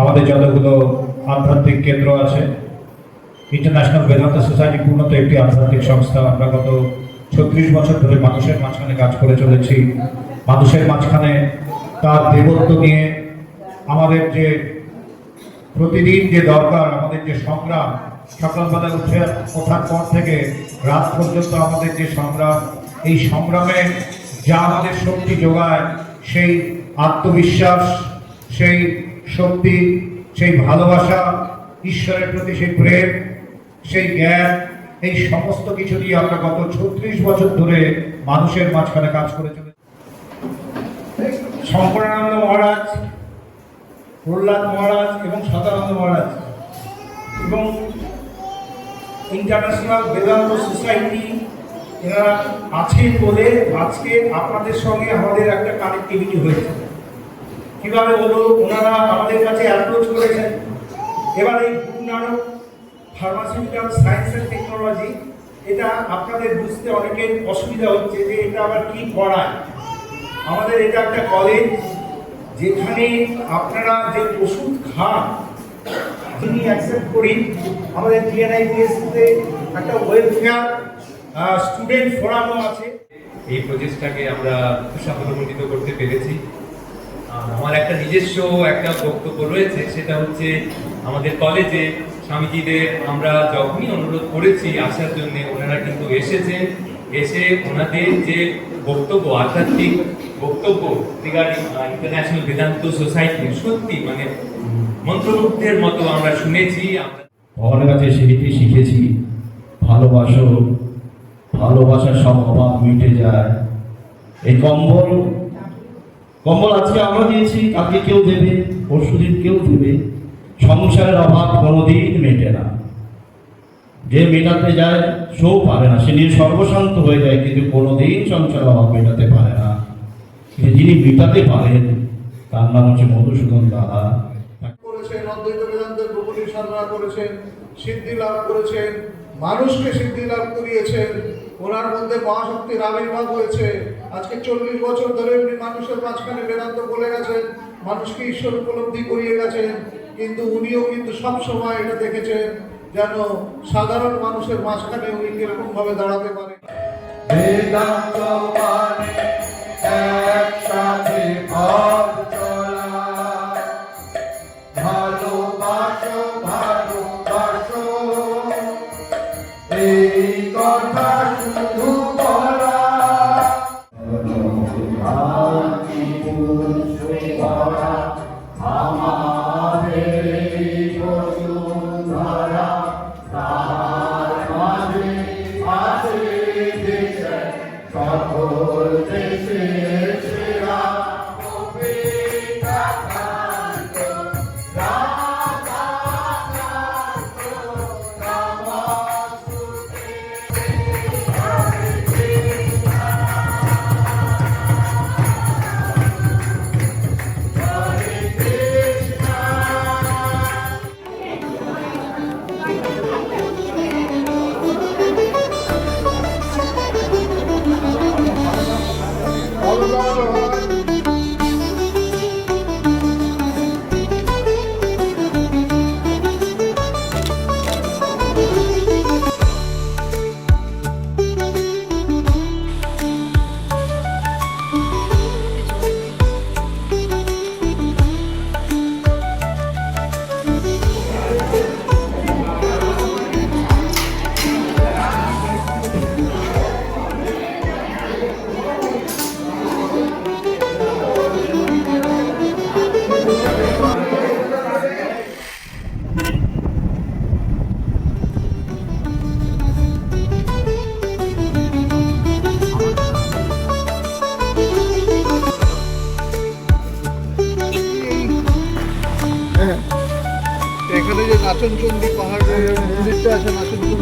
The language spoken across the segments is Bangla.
আমাদের যতগুলো আধ্যাত্মিক কেন্দ্র আছে ইন্টারন্যাশনাল বেদান্ত সোসাইটি পূর্ণত একটি আধ্যাত্মিক সংস্থা। আমরা গত ছত্রিশ বছর ধরে মানুষের মাঝখানে কাজ করে চলেছি। মানুষের মাঝখানে তার দেবত্ব নিয়ে আমাদের যে প্রতিদিন যে দরকার, আমাদের যে সংগ্রাম সকালবেলা উঠে ওঠার পর থেকে রাত পর্যন্ত আমাদের যে সংগ্রাম, এই সংগ্রামে যা আমাদের শক্তি যোগায়, সেই আত্মবিশ্বাস, সেই শক্তি, সেই ভালোবাসা, ঈশ্বরের প্রতি সেই প্রেম, সেই জ্ঞান, এই সমস্ত কিছু দিয়ে আমরা গত ছত্রিশ বছর ধরে মানুষের মাঝখানে কাজ করে চলেছি। শঙ্করানন্দ মহারাজ, প্রহ্লাদ মহারাজ এবং সদানন্দ মহারাজ এবং ইন্টারন্যাশনাল বেদান্ত সোসাইটি এরা আছেন বলে আজকে আপনাদের সঙ্গে আমাদের একটা কানেক্টিভিটি হয়েছে। কীভাবে হলো, ওনারা আমাদের কাছে অ্যাপ্রোচ করেছেন। এবার এই Guru Nanak pharmaceutical science and technology এটা আপনাদের বুঝতে অনেকের অসুবিধা হচ্ছে যে এটা আবার কি পড়ায়। আমাদের এটা একটা কলেজ যেখানে আপনারা যে ওষুধ খান, যিনি অ্যাকসেপ্ট করি, আমাদের জিএনআইবিএসতে একটা ওয়েলফেয়ার স্টুডেন্ট ফোরামও আছে। এই প্রচেষ্টাকে আমরা সাফল্যমণ্ডিত করতে পেরেছি। আমার একটা নিজস্ব একটা বক্তব্য রয়েছে, সেটা হচ্ছে আমাদের কলেজে স্বামীজিদের আমরা যখনই অনুরোধ করেছি আসার জন্য, ওনারা কিন্তু এসেছেন এসে ওনাদের যে বক্তব্য, আধ্যাত্মিক বক্তব্য রিগার্ডিং ইন্টারন্যাশনাল বেদান্ত সোসাইটি সত্যি মানে মন্ত্রমুগ্ধের মতো আমরা শুনেছি ভগবানের কাছে সেটি শিখেছি, ভালোবাসো, ভালোবাসার সব অভাব মিটে যায়। এই কম্বল কম্বল আজকে আমরা দিয়েছি, কালকে কেউ দেবে, পরশুদিন কেউ দেবে। সংসারের অভাব কোনোদিন মেটে না। যে মেটাতে যায়, সেও পারে না। সে নিয়ে সর্বশান্ত হয়ে যায়, কিন্তু কোনোদিন সংসারের অভাব মেটাতে পারে না। কিন্তু যিনি মেটাতে পারেন, তার নাম হচ্ছে মধুসূদন দাদা। করেছেন, অদ্বৈত বেদান্তের গোপনী সাধনা করেছেন, সিদ্ধি লাভ করেছেন, মানুষকে সিদ্ধি লাভ করিয়েছেন, ওনার মধ্যে মহাশক্তির আবির্ভাব হয়েছে। আজকে চল্লিশ বছর ধরে উনি মানুষের মাঝখানে বেদান্ত বলে গেছেন, মানুষকে ঈশ্বর উপলব্ধি করিয়ে গেছেন, কিন্তু উনিও কিন্তু সব সময় এটা দেখেছেন যেন সাধারণ মানুষের মাঝখানে উনি কীরকম ভাবে দাঁড়াতে পারেন।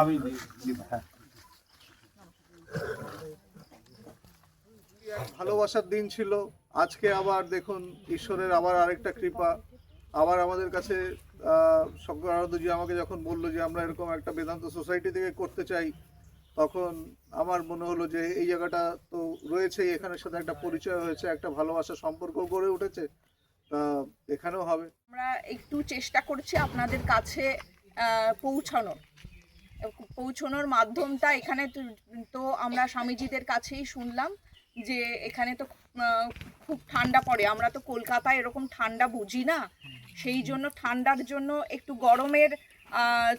আমি ভালোবাসার দিন ছিল। আজকে আবার দেখুন ঈশ্বরের আবার আরেকটা কৃপা। আবার আমাদের কাছে শঙ্করানন্দজি আমাকে যখন বলল যে আমরা এরকম একটা বেদান্ত সোসাইটি থেকে করতে চাই তখন আমার মনে হলো যে এই জায়গাটা তো রয়েছেই এখানের সাথে একটা পরিচয় হয়েছে একটা ভালোবাসা সম্পর্ক গড়ে উঠেছে। এখানেও হবে। আমরা একটু চেষ্টা করছি আপনাদের কাছে পৌঁছানোর। পৌঁছানোর মাধ্যমটা এখানে তো- আমরা স্বামীজিদের কাছেই শুনলাম যে এখানে তো খুব ঠান্ডা পড়ে। আমরা তো কলকাতায় এরকম ঠান্ডা বুঝি না। সেই জন্য ঠান্ডার জন্য একটু গরমের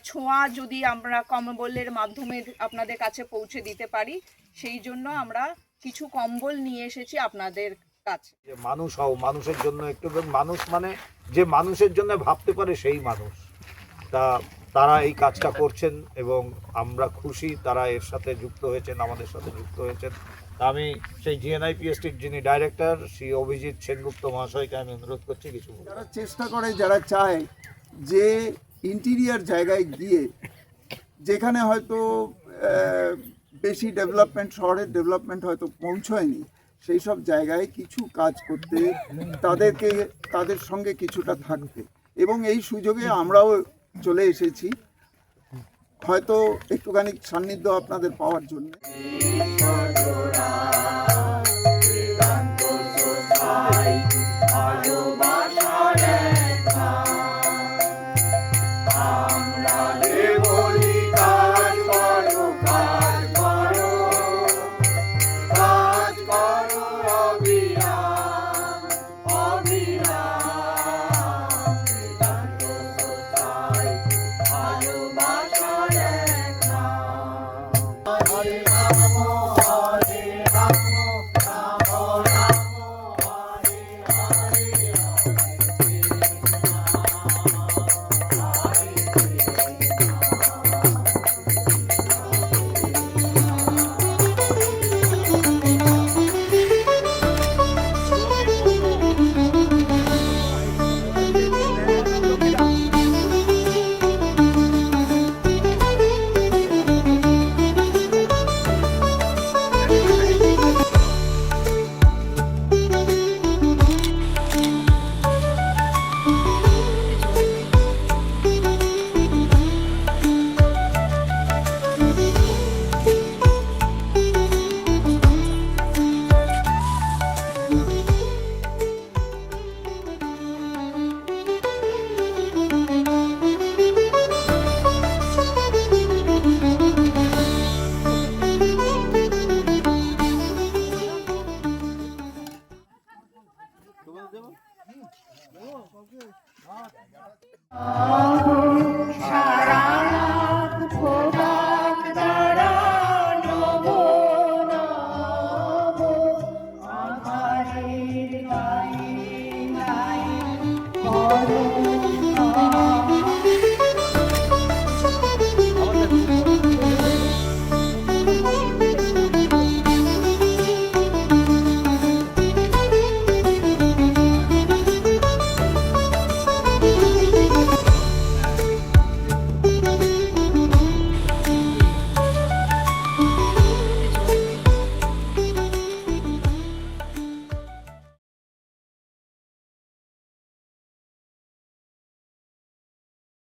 ছোঁয়া যদি আমরা কম্বলের মাধ্যমে আপনাদের কাছে পৌঁছে দিতে পারি, সেই জন্য আমরা কিছু কম্বল নিয়ে এসেছি আপনাদের কাছে। মানুষ হও, মানুষের জন্য একটু মানুষ মানে যে মানুষের জন্য ভাবতে পারে সেই মানুষ। তা তারা এই কাজটা করছেন এবং আমরা খুশি তারা এর সাথে যুক্ত হয়েছেন, আমাদের সাথে যুক্ত হয়েছেন আমি সেই জিএনআইপিএসটির যিনি ডাইরেক্টর শ্রী অভিজিৎ সেনগুপ্ত মহাশয়কে আমি অনুরোধ করছি কিছু। যারা চেষ্টা করে, যারা চায় যে ইন্টিরিয়ার জায়গায় গিয়ে, যেখানে হয়তো বেশি ডেভেলপমেন্ট শহরের ডেভেলপমেন্ট হয়তো পৌঁছয়নি, সেই সব জায়গায় কিছু কাজ করতে তাদেরকে, তাদের সঙ্গে কিছুটা থাকতে এবং এই সুযোগে আমরাও চলে এসেছি। হয়তো একটুখানি সান্নিধ্য আপনাদের পাওয়ার জন্য। সারা রাত